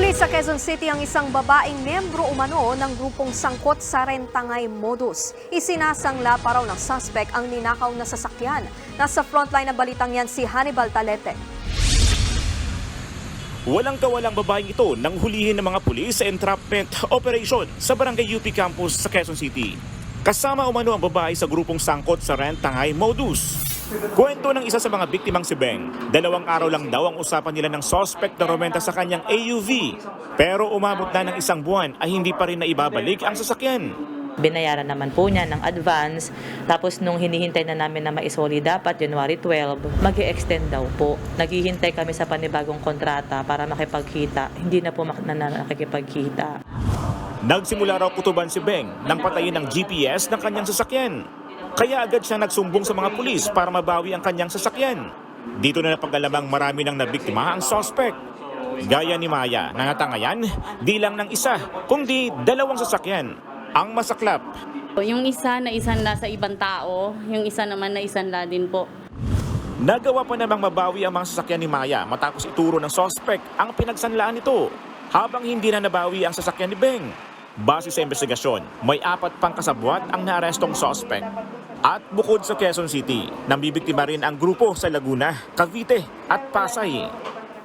Huli sa Quezon City ang isang babaeng membro umano ng grupong sangkot sa Rentangay Modus. Isinasangla pa raw ng suspect ang ninakaw na sasakyan. Nasa frontline ng balitang yan si Hannibal Talete. Walang kawalang babaeng ito nang hulihin ng mga pulis sa entrapment operation sa Barangay UP Campus sa Quezon City. Kasama umano ang babae sa grupong sangkot sa Rentangay Modus. Kwento ng isa sa mga biktimang si Beng, dalawang araw lang daw ang usapan nila ng suspect na rumenta sa kanyang AUV. Pero umabot na ng isang buwan ay hindi pa rin naibabalik ang sasakyan. Binayaran naman po niya ng advance. Tapos nung hinihintay na namin na maisoli dapat January 12, mag extend daw po. Naghihintay kami sa panibagong kontrata para makipagkita. Hindi na po na na- nakikipagkita. Nagsimula raw kutuban si Beng nang patayin ng GPS ng kanyang sasakyan. Kaya agad siya nagsumbong sa mga pulis para mabawi ang kanyang sasakyan. Dito na napagalamang marami ng nabiktima ang suspect. Gaya ni Maya, nangatangayan, di lang ng isa, kundi dalawang sasakyan. Ang masaklap, Yung isa na isanla sa ibang tao, yung isa naman na isanla din po. nagawa pa namang mabawi ang mga sasakyan ni Maya matapos ituro ng suspect ang pinagsanlaan nito. Habang hindi na nabawi ang sasakyan ni Beng. Base sa investigasyon, may apat pang kasabwat ang naarestong suspect. At bukod sa Quezon City, nambibiktima rin ang grupo sa Laguna, Cavite at Pasay.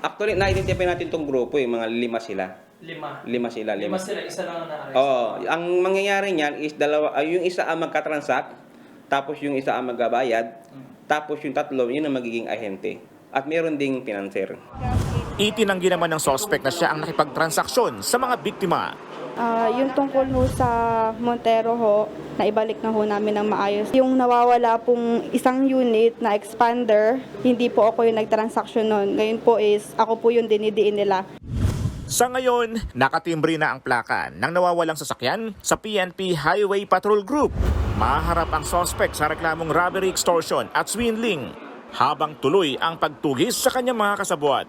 Actually, na-identify natin tong grupo eh, mga lima sila. Lima. Lima sila, Lima lima. sila, isa lang ang na-arrest. Oo, ang mangyayari niyan is dalawa, ay, yung isa ang magka-transact, tapos yung isa ang magbabayad, tapos yung tatlo, yun ang magiging ahente. At meron ding financer. Itinanggi naman ng suspect na siya ang nakipagtransaksyon sa mga biktima. Ah, yung tungkol ho sa Montero ho, na ibalik na ho namin ng maayos. Yung nawawala pong isang unit na expander, hindi po ako yung nagtransaksyon nun. Ngayon po is, ako po yung dinidiin nila. Sa ngayon, nakatimbre na ang plaka ng nawawalang sasakyan sa PNP Highway Patrol Group. Maharap ang suspect sa reklamong robbery extortion at swindling habang tuloy ang pagtugis sa kanyang mga kasabwat.